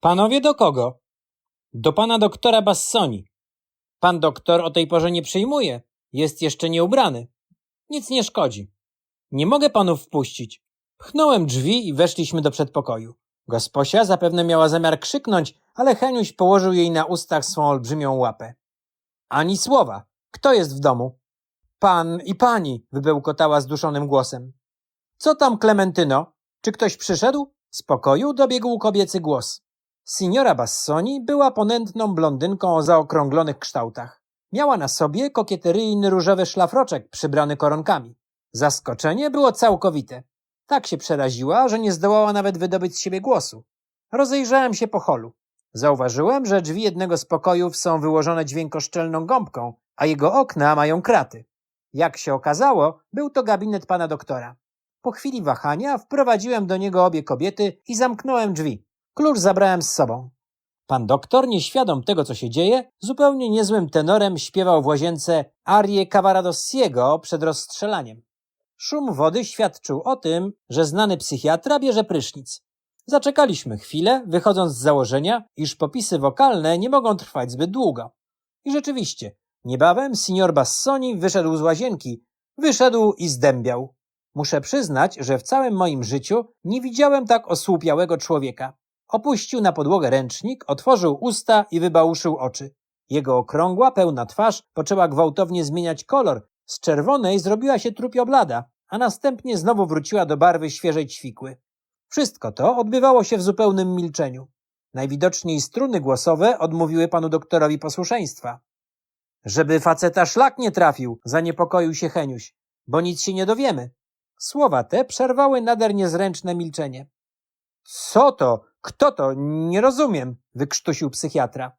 Panowie do kogo? Do pana doktora Bassoni. Pan doktor o tej porze nie przyjmuje. Jest jeszcze nieubrany. Nic nie szkodzi. Nie mogę panów wpuścić. Pchnąłem drzwi i weszliśmy do przedpokoju. Gosposia zapewne miała zamiar krzyknąć, ale Heniuś położył jej na ustach swą olbrzymią łapę. Ani słowa. Kto jest w domu? Pan i pani, wybełkotała zduszonym głosem. Co tam, Klementyno? Czy ktoś przyszedł? Z pokoju dobiegł kobiecy głos. Signora Bassoni była ponętną blondynką o zaokrąglonych kształtach. Miała na sobie kokieteryjny różowy szlafroczek przybrany koronkami. Zaskoczenie było całkowite. Tak się przeraziła, że nie zdołała nawet wydobyć z siebie głosu. Rozejrzałem się po holu. Zauważyłem, że drzwi jednego z pokojów są wyłożone dźwiękoszczelną gąbką, a jego okna mają kraty. Jak się okazało, był to gabinet pana doktora. Po chwili wahania wprowadziłem do niego obie kobiety i zamknąłem drzwi. Klucz zabrałem z sobą. Pan doktor, nieświadom tego, co się dzieje, zupełnie niezłym tenorem śpiewał w łazience arię Cavaradossiego przed rozstrzelaniem. Szum wody świadczył o tym, że znany psychiatra bierze prysznic. Zaczekaliśmy chwilę, wychodząc z założenia, iż popisy wokalne nie mogą trwać zbyt długo. I rzeczywiście, niebawem signor Bassoni wyszedł z łazienki, wyszedł i zdębiał. Muszę przyznać, że w całym moim życiu nie widziałem tak osłupiałego człowieka. Opuścił na podłogę ręcznik, otworzył usta i wybałuszył oczy. Jego okrągła, pełna twarz poczęła gwałtownie zmieniać kolor. Z czerwonej zrobiła się trupio blada, a następnie znowu wróciła do barwy świeżej ćwikły. Wszystko to odbywało się w zupełnym milczeniu. Najwidoczniej struny głosowe odmówiły panu doktorowi posłuszeństwa. Żeby faceta szlak nie trafił, zaniepokoił się Heniuś, bo nic się nie dowiemy. Słowa te przerwały nader niezręczne milczenie. Co to? Kto to? Nie rozumiem, wykrztusił psychiatra.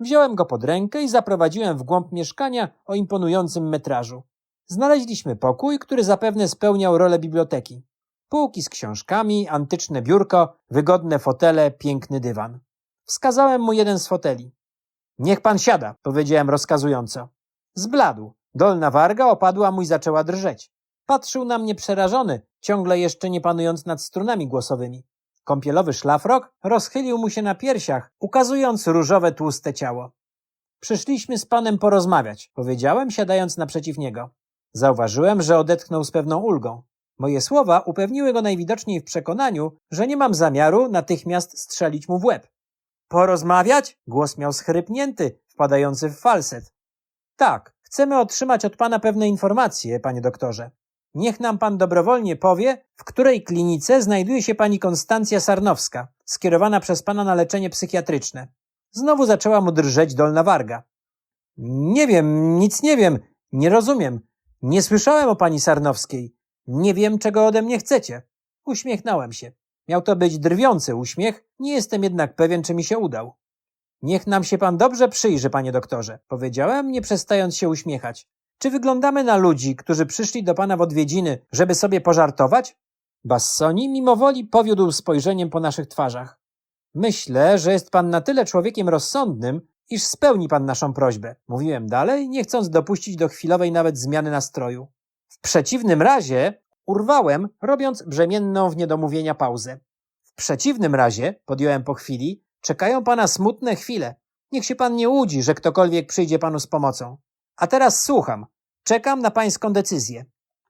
Wziąłem go pod rękę i zaprowadziłem w głąb mieszkania o imponującym metrażu. Znaleźliśmy pokój, który zapewne spełniał rolę biblioteki. Półki z książkami, antyczne biurko, wygodne fotele, piękny dywan. Wskazałem mu jeden z foteli. Niech pan siada, powiedziałem rozkazująco. Zbladł. Dolna warga opadła mu i zaczęła drżeć. Patrzył na mnie przerażony, ciągle jeszcze nie panując nad strunami głosowymi. Kąpielowy szlafrok rozchylił mu się na piersiach, ukazując różowe tłuste ciało. Przyszliśmy z panem porozmawiać, powiedziałem, siadając naprzeciw niego. Zauważyłem, że odetchnął z pewną ulgą. Moje słowa upewniły go najwidoczniej w przekonaniu, że nie mam zamiaru natychmiast strzelić mu w łeb. Porozmawiać? Głos miał schrypnięty, wpadający w falset. Tak, chcemy otrzymać od pana pewne informacje, panie doktorze. Niech nam pan dobrowolnie powie, w której klinice znajduje się pani Konstancja Sarnowska, skierowana przez pana na leczenie psychiatryczne. Znowu zaczęła mu drżeć dolna warga. Nie wiem, nic nie wiem, nie rozumiem. Nie słyszałem o pani Sarnowskiej. Nie wiem, czego ode mnie chcecie. Uśmiechnąłem się. Miał to być drwiący uśmiech, nie jestem jednak pewien, czy mi się udał. Niech nam się pan dobrze przyjrzy, panie doktorze, powiedziałem, nie przestając się uśmiechać. Czy wyglądamy na ludzi, którzy przyszli do pana w odwiedziny, żeby sobie pożartować? Bassoni mimowoli powiódł spojrzeniem po naszych twarzach. Myślę, że jest pan na tyle człowiekiem rozsądnym, iż spełni pan naszą prośbę, mówiłem dalej, nie chcąc dopuścić do chwilowej nawet zmiany nastroju. W przeciwnym razie urwałem, robiąc brzemienną w niedomówienia pauzę. W przeciwnym razie, podjąłem po chwili, czekają pana smutne chwile. Niech się pan nie łudzi, że ktokolwiek przyjdzie panu z pomocą. A teraz słucham. Czekam na pańską decyzję.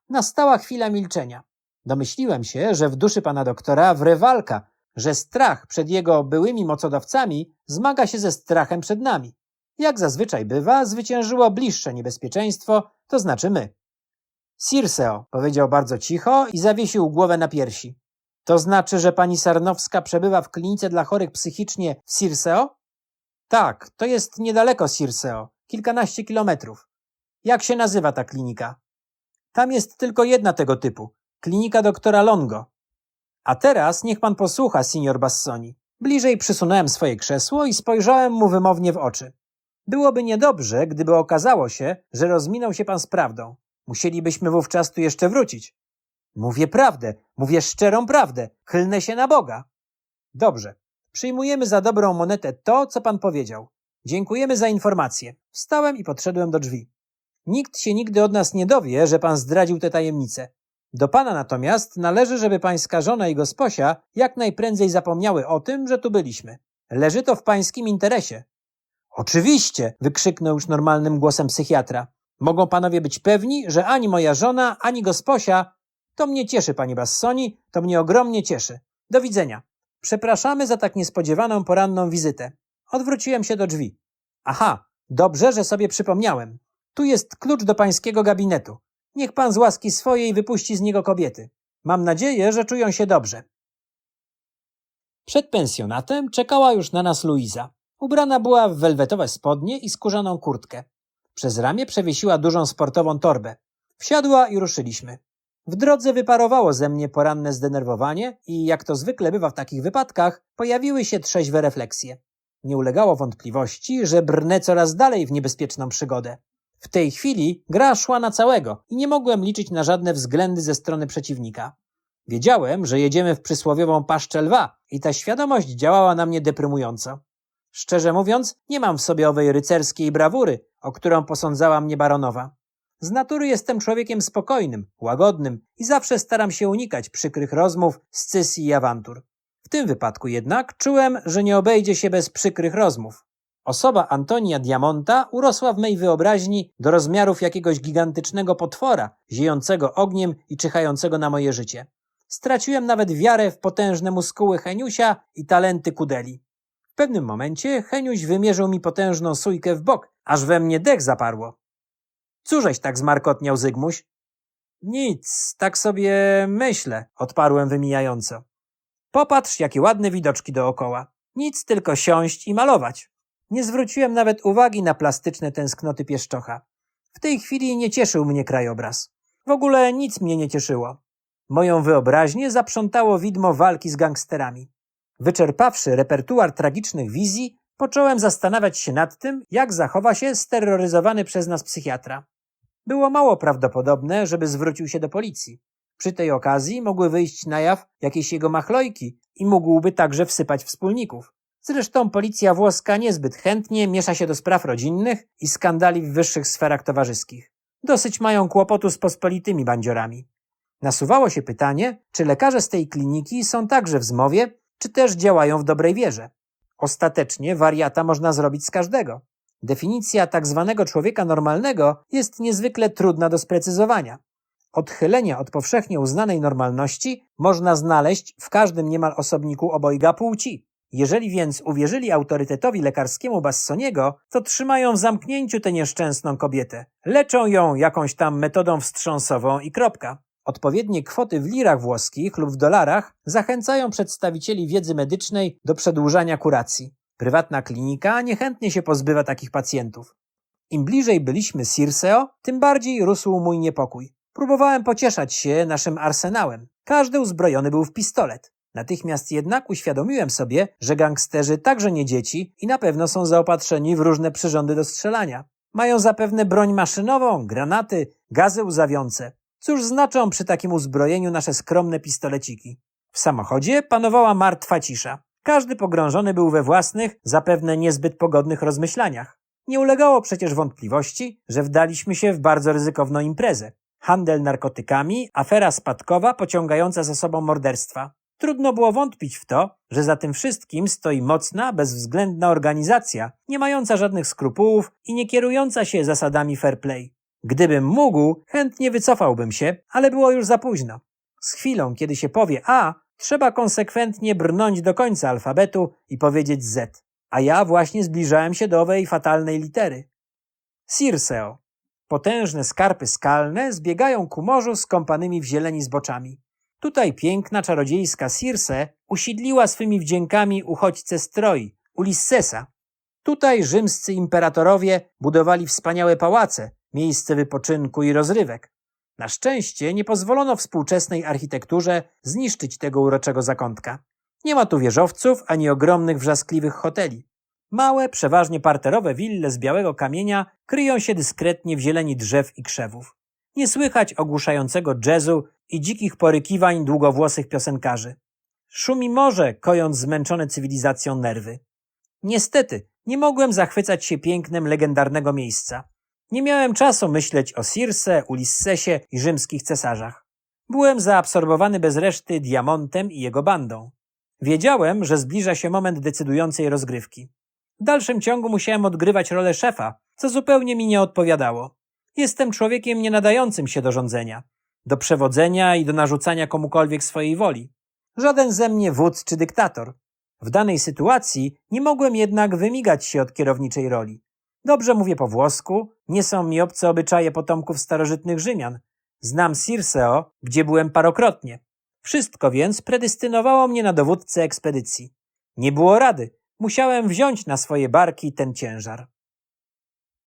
Nastała chwila milczenia. Domyśliłem się, że w duszy pana doktora wre walka, że strach przed jego byłymi mocodawcami zmaga się ze strachem przed nami. Jak zazwyczaj bywa, zwyciężyło bliższe niebezpieczeństwo, to znaczy my. Sirseo, powiedział bardzo cicho i zawiesił głowę na piersi. To znaczy, że pani Sarnowska przebywa w klinice dla chorych psychicznie w Sirseo? Tak, to jest niedaleko Sirseo, kilkanaście kilometrów. Jak się nazywa ta klinika? Tam jest tylko jedna tego typu. Klinika doktora Longo. A teraz niech pan posłucha, signor Bassoni. Bliżej przysunąłem swoje krzesło i spojrzałem mu wymownie w oczy. Byłoby niedobrze, gdyby okazało się, że rozminął się pan z prawdą. Musielibyśmy wówczas tu jeszcze wrócić. Mówię prawdę, mówię szczerą prawdę, chylnę się na Boga. Dobrze, przyjmujemy za dobrą monetę to, co pan powiedział. Dziękujemy za informację. Wstałem i podszedłem do drzwi. Nikt się nigdy od nas nie dowie, że pan zdradził tę tajemnicę. Do pana natomiast należy, żeby pańska żona i gosposia jak najprędzej zapomniały o tym, że tu byliśmy. Leży to w pańskim interesie. Oczywiście, wykrzyknął już normalnym głosem psychiatra. Mogą panowie być pewni, że ani moja żona, ani gosposia. To mnie cieszy, panie Bassoni, to mnie ogromnie cieszy. Do widzenia. Przepraszamy za tak niespodziewaną poranną wizytę. Odwróciłem się do drzwi. Aha, dobrze, że sobie przypomniałem. Tu jest klucz do pańskiego gabinetu. Niech pan z łaski swojej wypuści z niego kobiety. Mam nadzieję, że czują się dobrze. Przed pensjonatem czekała już na nas Luiza. Ubrana była w welwetowe spodnie i skórzaną kurtkę. Przez ramię przewiesiła dużą sportową torbę. Wsiadła i ruszyliśmy. W drodze wyparowało ze mnie poranne zdenerwowanie i, jak to zwykle bywa w takich wypadkach, pojawiły się trzeźwe refleksje. Nie ulegało wątpliwości, że brnę coraz dalej w niebezpieczną przygodę. W tej chwili gra szła na całego i nie mogłem liczyć na żadne względy ze strony przeciwnika. Wiedziałem, że jedziemy w przysłowiową paszczę lwa i ta świadomość działała na mnie deprymująco. Szczerze mówiąc, nie mam w sobie owej rycerskiej brawury, o którą posądzała mnie baronowa. Z natury jestem człowiekiem spokojnym, łagodnym i zawsze staram się unikać przykrych rozmów, scysji i awantur. W tym wypadku jednak czułem, że nie obejdzie się bez przykrych rozmów. Osoba Antonia Diamonta urosła w mej wyobraźni do rozmiarów jakiegoś gigantycznego potwora, ziejącego ogniem i czyhającego na moje życie. Straciłem nawet wiarę w potężne muskuły Heniusia i talenty Kudeli. W pewnym momencie Heniuś wymierzył mi potężną sójkę w bok, aż we mnie dech zaparło. Cóżeś tak zmarkotniał Zygmuś? Nic, tak sobie myślę, odparłem wymijająco. Popatrz, jakie ładne widoczki dookoła. Nic, tylko siąść i malować. Nie zwróciłem nawet uwagi na plastyczne tęsknoty pieszczocha. W tej chwili nie cieszył mnie krajobraz. W ogóle nic mnie nie cieszyło. Moją wyobraźnię zaprzątało widmo walki z gangsterami. Wyczerpawszy repertuar tragicznych wizji, począłem zastanawiać się nad tym, jak zachowa się steroryzowany przez nas psychiatra. Było mało prawdopodobne, żeby zwrócił się do policji. Przy tej okazji mogły wyjść na jaw jakieś jego machlojki i mógłby także wsypać wspólników. Zresztą policja włoska niezbyt chętnie miesza się do spraw rodzinnych i skandali w wyższych sferach towarzyskich. Dosyć mają kłopotu z pospolitymi bandziorami. Nasuwało się pytanie, czy lekarze z tej kliniki są także w zmowie, czy też działają w dobrej wierze. Ostatecznie wariata można zrobić z każdego. Definicja tak zwanego człowieka normalnego jest niezwykle trudna do sprecyzowania. Odchylenia od powszechnie uznanej normalności można znaleźć w każdym niemal osobniku obojga płci. Jeżeli więc uwierzyli autorytetowi lekarskiemu Bassoniego, to trzymają w zamknięciu tę nieszczęsną kobietę. Leczą ją jakąś tam metodą wstrząsową i kropka. Odpowiednie kwoty w lirach włoskich lub w dolarach zachęcają przedstawicieli wiedzy medycznej do przedłużania kuracji. Prywatna klinika niechętnie się pozbywa takich pacjentów. Im bliżej byliśmy Sirseo, tym bardziej rósł mój niepokój. Próbowałem pocieszać się naszym arsenałem. Każdy uzbrojony był w pistolet. Natychmiast jednak uświadomiłem sobie, że gangsterzy także nie dzieci i na pewno są zaopatrzeni w różne przyrządy do strzelania. Mają zapewne broń maszynową, granaty, gazy łzawiące. Cóż znaczą przy takim uzbrojeniu nasze skromne pistoleciki? W samochodzie panowała martwa cisza. Każdy pogrążony był we własnych, zapewne niezbyt pogodnych rozmyślaniach. Nie ulegało przecież wątpliwości, że wdaliśmy się w bardzo ryzykowną imprezę. Handel narkotykami, afera spadkowa pociągająca za sobą morderstwa. Trudno było wątpić w to, że za tym wszystkim stoi mocna, bezwzględna organizacja, nie mająca żadnych skrupułów i nie kierująca się zasadami fair play. Gdybym mógł, chętnie wycofałbym się, ale było już za późno. Z chwilą, kiedy się powie A, trzeba konsekwentnie brnąć do końca alfabetu i powiedzieć Z. A ja właśnie zbliżałem się do owej fatalnej litery. Sirseo. Potężne skarpy skalne zbiegają ku morzu skąpanymi w zieleni zboczami. Tutaj piękna, czarodziejska Circe usiedliła swymi wdziękami uchodźcę stroi, Ulyssesa. Tutaj rzymscy imperatorowie budowali wspaniałe pałace, miejsce wypoczynku i rozrywek. Na szczęście nie pozwolono współczesnej architekturze zniszczyć tego uroczego zakątka. Nie ma tu wieżowców ani ogromnych wrzaskliwych hoteli. Małe, przeważnie parterowe wille z białego kamienia kryją się dyskretnie w zieleni drzew i krzewów. Nie słychać ogłuszającego jazzu i dzikich porykiwań długowłosych piosenkarzy. Szumi morze, kojąc zmęczone cywilizacją nerwy. Niestety, nie mogłem zachwycać się pięknem legendarnego miejsca. Nie miałem czasu myśleć o Circe, Ulissesie i rzymskich cesarzach. Byłem zaabsorbowany bez reszty Diamontem i jego bandą. Wiedziałem, że zbliża się moment decydującej rozgrywki. W dalszym ciągu musiałem odgrywać rolę szefa, co zupełnie mi nie odpowiadało. Jestem człowiekiem nie nadającym się do rządzenia, do przewodzenia i do narzucania komukolwiek swojej woli. Żaden ze mnie wódz czy dyktator. W danej sytuacji nie mogłem jednak wymigać się od kierowniczej roli. Dobrze mówię po włosku, nie są mi obce obyczaje potomków starożytnych Rzymian. Znam Sirseo, gdzie byłem parokrotnie. Wszystko więc predestynowało mnie na dowódcę ekspedycji. Nie było rady, musiałem wziąć na swoje barki ten ciężar.